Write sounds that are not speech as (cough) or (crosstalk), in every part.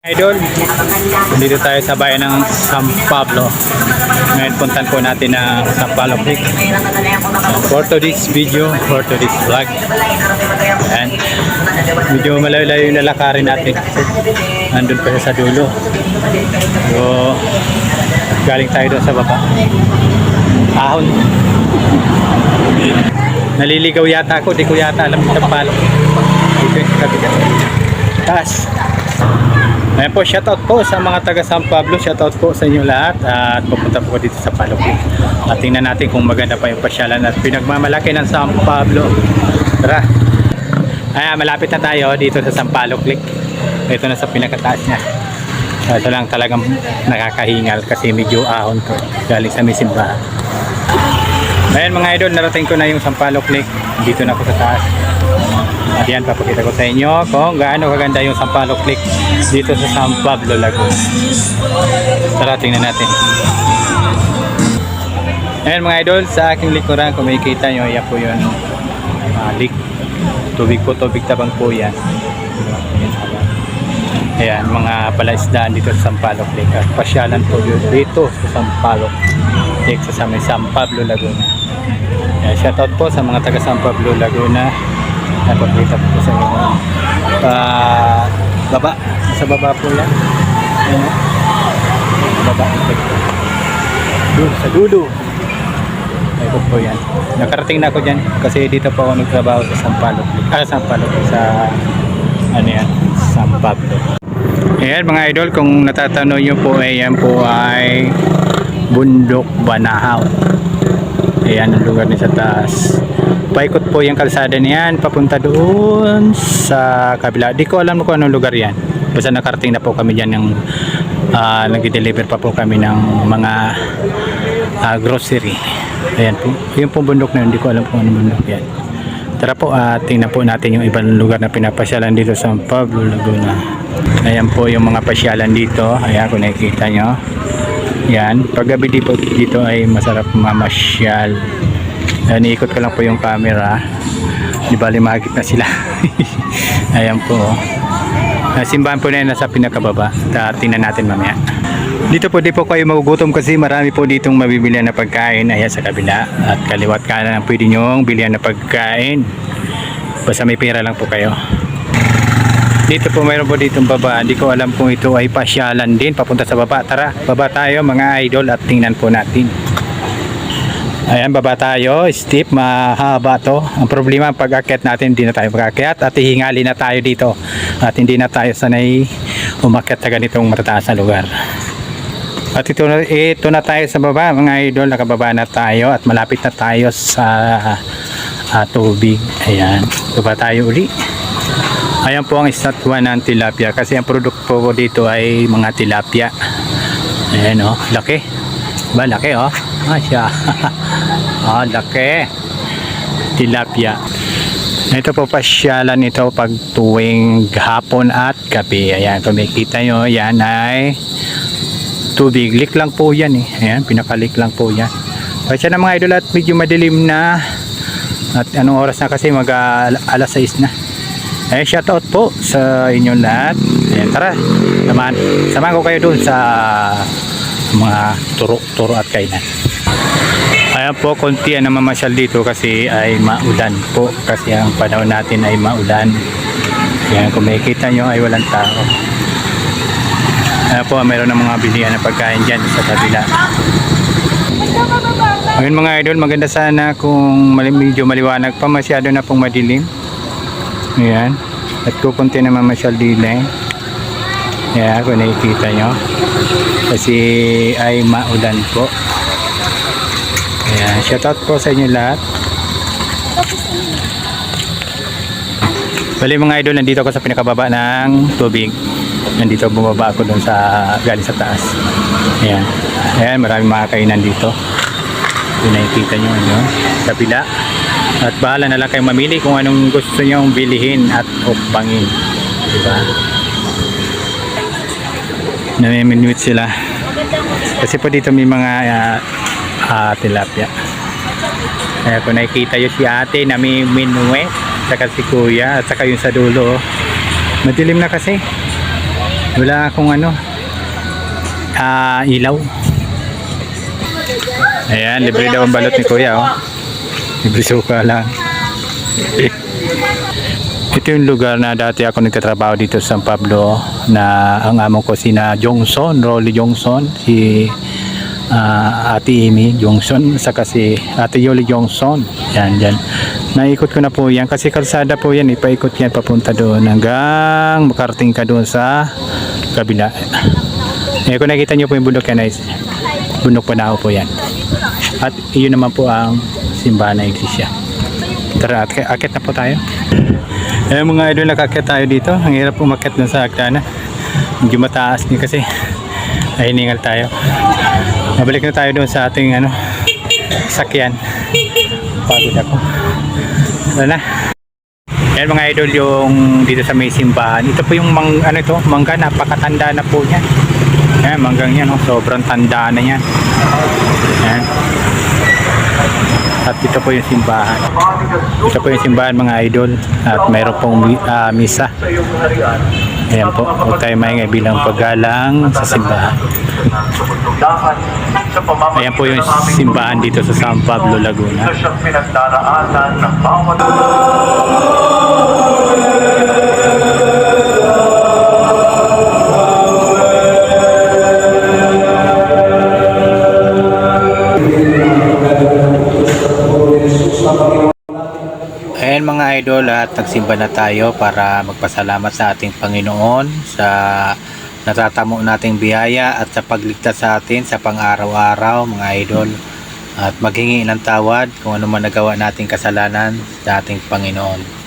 Idol, dito tayo sa bayan ng San Pablo. Ngayon puntan po natin ang San Pablo. And for today's video, for today's vlog. And medyo malayo-layo yung lalakarin natin. Nandun pa sa dulo. So, galing tayo doon sa baba. Ahon. Naliligaw yata ako, di ko yata alam San Pablo. Dito yung kabigat. Taas. Ayan po, shoutout po sa mga taga San Pablo. Shoutout po sa inyo lahat. At pupunta po dito sa Palupik. At tingnan natin kung maganda pa yung pasyalan at pinagmamalaki ng San Pablo. Tara. Ayan, malapit na tayo dito sa San Pablo Click. Ito na sa pinakataas niya. Ito lang talagang nakakahingal kasi medyo ahon to. Galing sa may simbahan. Ayan mga idol, narating ko na yung San Pablo Click. Dito na ako sa taas. At yan, papakita ko sa inyo kung gaano kaganda yung Sampalo Click dito sa San Pablo, Laguna. Tara, tingnan natin. Ayan mga idol, sa aking likuran, kung makikita nyo, yan po yun, uh, leak. Tubig po, tubig tabang po yan. Ayan, mga palaisdaan dito sa Sampalo Click. At pasyalan po yun dito sa Sampalo Click sa San Pablo, Laguna. Ayan, shoutout po sa mga taga San Pablo, Laguna. Napakita po sa inyo. Ah, baba. Sa baba po yan. Ayan. Baba. Doon, sa dulo. Ito po yan. Nakarating na ako dyan kasi dito po ako nagtrabaho sa San Pablo. Ah, San Pablo. Sa ano yan? San Pablo. Ayan mga idol, kung natatanong nyo po, ayan po ay Bundok Banahaw. Ayan ang lugar niya sa taas. Paikot po yung kalsada niyan, papunta doon sa kabila. Di ko alam kung anong lugar yan. Basta nakarating na po kami dyan ng uh, nag-deliver pa po kami ng mga ah, grocery. Ayan po. Yung po bundok na yun, di ko alam kung anong bundok yan. Tara po, at tingnan po natin yung ibang lugar na pinapasyalan dito sa Pablo, Laguna. Ayan po yung mga pasyalan dito. Ayan kung nakikita nyo. Yan. Paggabi dito, dito ay masarap mamasyal. Ayan, iikot ko lang po yung camera. Di bali mahagit na sila. (laughs) Ayan po. Uh, simbahan po na yun nasa pinakababa. Ta- tingnan natin mamaya. Dito po di po kayo magugutom kasi marami po ditong mabibilihan na pagkain ayan sa kabila at kaliwat kanan ang pwede nyong bilihan na pagkain basta may pera lang po kayo dito po mayroon po ditong baba hindi ko alam kung ito ay pasyalan din papunta sa baba tara baba tayo mga idol at tingnan po natin ayan baba tayo. Steep mahaba to. Ang problema pag akyat natin hindi na tayo pag-akyat at hihingali na tayo dito. At hindi na tayo sanay umakyat sa ganitong matataas na lugar. At ito na, ito na tayo sa baba mga idol. Nakababa na tayo at malapit na tayo sa ah, tubig. Ayan baba tayo uli. Ayan po ang estatwa ng tilapia kasi ang produkto po dito ay mga tilapia. Ayan o laki ba laki o ah siya (laughs) ah laki tilapia ito po pasyalan ito pag tuwing hapon at gabi ayan kung makikita nyo yan ay tubig. Lik lang po yan eh. Ayan, pinakalik lang po yan. Kasi na mga idol at medyo madilim na. At anong oras na kasi mag ah, alas 6 na. Eh, shoutout po sa inyong lahat. Ayan, tara. Samahan, samahan ko kayo doon sa mga turo, turo at kainan. Ayan po, konti ang namamasyal dito kasi ay maulan po. Kasi ang panahon natin ay maulan. Ayan, kung makikita nyo ay walang tao. Ayan po, mayroon ng mga bilihan na pagkain dyan sa kabila. Ngayon mga idol, maganda sana kung medyo maliwanag pa, masyado na pong madilim. Ayan. At kukunti naman masyal dili. Ayan, kung nakikita nyo. Kasi ay maulan po. Ayan, shoutout po sa inyo lahat. Bali mga idol, nandito ako sa pinakababa ng tubig. Nandito bumaba ako doon sa galing sa taas. Ayan. Ayan, maraming mga kainan dito. Yung nakikita nyo ano, kabila. At bahala na lang kayong mamili kung anong gusto nyo bilihin at upangin. Diba? Namiminute sila. Kasi po dito may mga ah, ah, tilapia. Kaya kung nakikita nyo si ate na may minuet, saka si kuya, at saka yung sa dulo. oh. Madilim na kasi. Wala akong ano, ah, ilaw. Ayan, libre daw ang balot ni Kuya. Oh. Libre suka lang. (laughs) Ito yung lugar na dati ako nagtatrabaho dito sa San Pablo na ang amo ko sina Jongson, Rolly Jongson, si ah, Ate Amy Jongson, saka si Ate Yoli Jongson. Yan, yan. Naikot ko na po yan kasi kalsada po yan, ipaikot yan papunta doon hanggang makarating ka doon sa kabila. Eh, kung nakita niyo po yung bundok yan, ay bundok Panao po yan. At iyon naman po ang simbahan ng iglesia. Tara, ak- akit na po tayo. Eh mga idol, nakakit tayo dito. Ang hirap umakit dun sa agdana. Medyo mataas din kasi. Ay, hiningal tayo. Mabalik na tayo doon sa ating ano, sakyan. Pagod ako. Wala na. Yan mga idol yung dito sa may simbahan. Ito po yung mang, ano ito, mangga, napakatanda na po niya. Yan, manggang yan, oh, sobrang tanda na yan. Yan. At ito po yung simbahan. Ito po yung simbahan mga idol. At mayroon pong ah, misa. Ayan po. Huwag tayo maingay bilang paggalang sa simbahan. Ayan po yung simbahan dito sa San Pablo, Laguna. Ito siyang pinagdaraanan ng bawat Ayan mga idol at nagsimba na tayo para magpasalamat sa ating Panginoon sa natatamo nating biyaya at sa pagligtas sa atin sa pang-araw-araw mga idol at maghingi ng tawad kung ano man nagawa nating kasalanan sa ating Panginoon.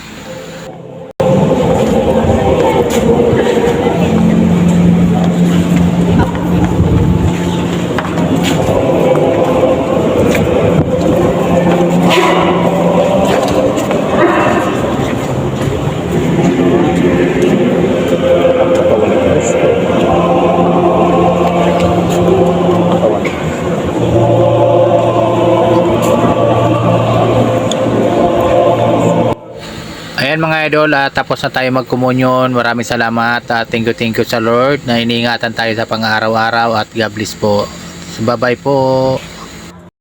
Mga idol, at tapos na tayo magkomunyon. Maraming salamat at thank you thank you sa Lord na iniingatan tayo sa pang-araw-araw at God bless po. So, bye-bye po.